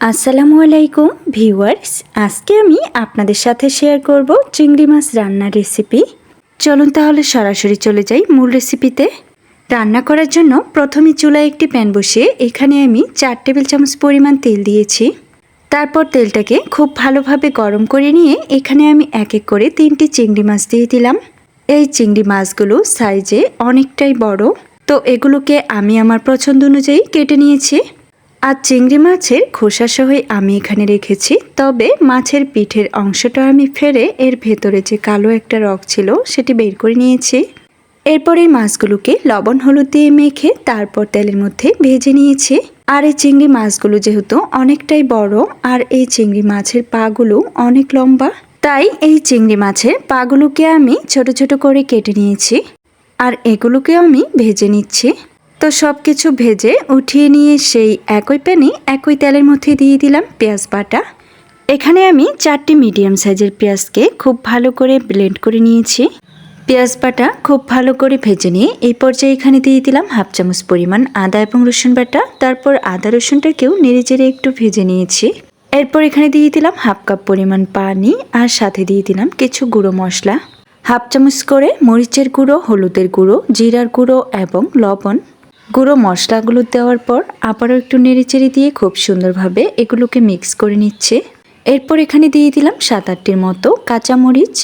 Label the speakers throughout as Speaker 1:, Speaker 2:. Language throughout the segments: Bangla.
Speaker 1: আসসালামু আলাইকুম, ভিউয়ার্স। আজকে আমি আপনাদের সাথে শেয়ার করব চিংড়ি মাছ রান্নার রেসিপি। চলুন তাহলে সরাসরি চলে যাই মূল রেসিপিতে। রান্না করার জন্য প্রথমে চুলায় একটি প্যান বসিয়ে এখানে আমি চার টেবিল চামচ পরিমাণ তেল দিয়েছি। তারপর তেলটাকে খুব ভালোভাবে গরম করে নিয়ে এখানে আমি এক এক করে তিনটি চিংড়ি মাছ দিয়ে দিলাম। এই চিংড়ি মাছগুলো সাইজে অনেকটাই বড়। তো এগুলোকে আমি আমার পছন্দ অনুযায়ী কেটে নিয়েছি। আর চিংড়ি মাছের খোসা সহই আমি এখানে রেখেছি। তবে মাছের পিঠের অংশটা আমি ফেরে এর ভেতরে যে কালো একটা রক ছিল সেটি বের করে নিয়েছি। এরপর এই মাছগুলোকে লবণ হলুদ দিয়ে মেখে তারপর তেলের মধ্যে ভেজে নিয়েছি। আর এই চিংড়ি মাছগুলো যেহেতু অনেকটাই বড় আর এই চিংড়ি মাছের পাগুলো অনেক লম্বা, তাই এই চিংড়ি মাছের পাগুলোকে আমি ছোট ছোট করে কেটে নিয়েছি। আর এগুলোকে আমি ভেজে নিচ্ছি। তো সব কিছু ভেজে উঠিয়ে নিয়ে সেই একই প্যানে একই তেলের মধ্যে দিয়ে দিলাম পেঁয়াজ বাটা। এখানে আমি চারটি মিডিয়াম সাইজের পেঁয়াজকে খুব ভালো করে ব্লেন্ড করে নিয়েছি। পেঁয়াজ বাটা খুব ভালো করে ভেজে নিয়ে এই পর্যায়ে এখানে দিয়ে দিলাম হাফ চামচ পরিমাণ আদা এবং রসুন বাটা। তারপর আদা রসুনটাকেও নেড়ে চেড়ে একটু ভেজে নিয়েছি। এরপর এখানে দিয়ে দিলাম হাফ কাপ পরিমাণ পানি আর সাথে দিয়ে দিলাম কিছু গুঁড়ো মশলা। হাফ চামচ করে মরিচের গুঁড়ো, হলুদের গুঁড়ো, জিরার গুঁড়ো এবং লবণ। গুঁড়ো মশলাগুলো দেওয়ার পর আবারও একটু নেড়েচেড়ে দিয়ে খুব সুন্দরভাবে এগুলোকে মিক্স করে নিচ্ছে। এরপর এখানে দিয়ে দিলাম সাত আটটির মতো কাঁচামরিচ।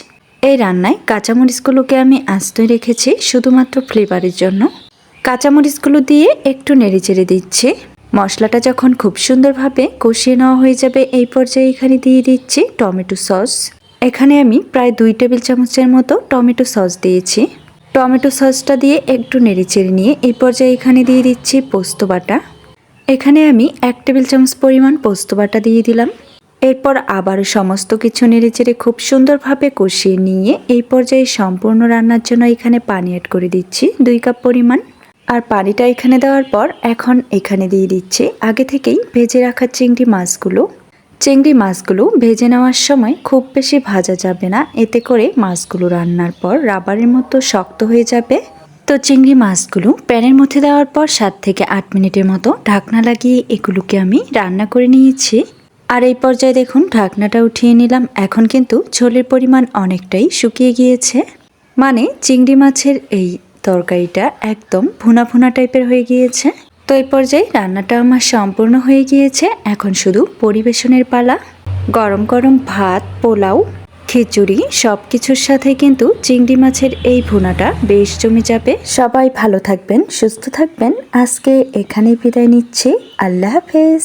Speaker 1: এই রান্নায় কাঁচামরিচগুলোকে আমি আস্তই রেখেছি শুধুমাত্র ফ্লেভারের জন্য। কাঁচামরিচগুলো দিয়ে একটু নেড়েচেড়ে দিচ্ছি। মশলাটা যখন খুব সুন্দরভাবে কষিয়ে নেওয়া হয়ে যাবে, এই পর্যায়ে এখানে দিয়ে দিচ্ছি টমেটো সস। এখানে আমি প্রায় দুই টেবিল চামচের মতো টমেটো সস দিয়েছি। টমেটো সসটা দিয়ে একটু নেড়েচেড়ে নিয়ে এই পর্যায়ে এখানে দিয়ে দিচ্ছি পোস্ত বাটা। এখানে আমি এক টেবিল চামচ পরিমাণ পোস্ত বাটা দিয়ে দিলাম। এরপর আবার সমস্ত কিছু নেড়েচেড়ে খুব সুন্দরভাবে কষিয়ে নিয়ে এই পর্যায়ে সম্পূর্ণ রান্নার জন্য এখানে পানি অ্যাড করে দিচ্ছি দুই কাপ পরিমাণ। আর পানিটা এখানে দেওয়ার পর এখন এখানে দিয়ে দিচ্ছি আগে থেকেই ভেজে রাখা চিংড়ি মাছগুলো। চিংড়ি মাছগুলো ভেজে নেওয়ার সময় খুব বেশি ভাজা যাবে না। এতে করে মাছগুলো রান্নার পর রাবারের মতো শক্ত হয়ে যাবে। তো চিংড়ি মাছগুলো প্যানের মধ্যে দেওয়ার পর সাত থেকে আট মিনিটের মতো ঢাকনা লাগিয়ে এগুলোকে আমি রান্না করে নিয়েছি। আর এই পর্যায়ে দেখুন, ঢাকনাটা উঠিয়ে নিলাম। এখন কিন্তু ঝোলের পরিমাণ অনেকটাই শুকিয়ে গিয়েছে। মানে চিংড়ি মাছের এই তরকারিটা একদম ভুনা ভুনা টাইপের হয়ে গিয়েছে। তো এই পর্যায়ে রান্নাটা আমার সম্পূর্ণ হয়ে গিয়েছে। এখন শুধু পরিবেশনের পালা। গরম গরম ভাত, পোলাও, খিচুড়ি সব কিছুর সাথে কিন্তু চিংড়ি মাছের এই ভুনাটা বেশ জমে যাবে। সবাই ভালো থাকবেন, সুস্থ থাকবেন। আজকে এখানেই বিদায় নিচ্ছি। আল্লাহ হাফেজ।